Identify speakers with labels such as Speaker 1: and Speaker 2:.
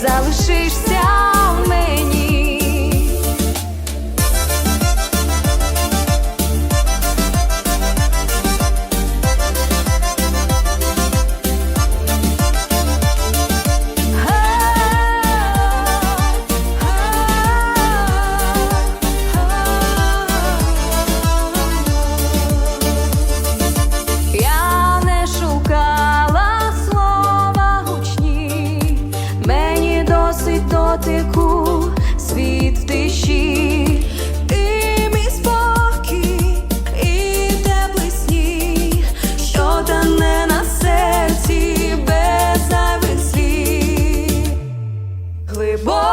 Speaker 1: залишишся мені. Глибоко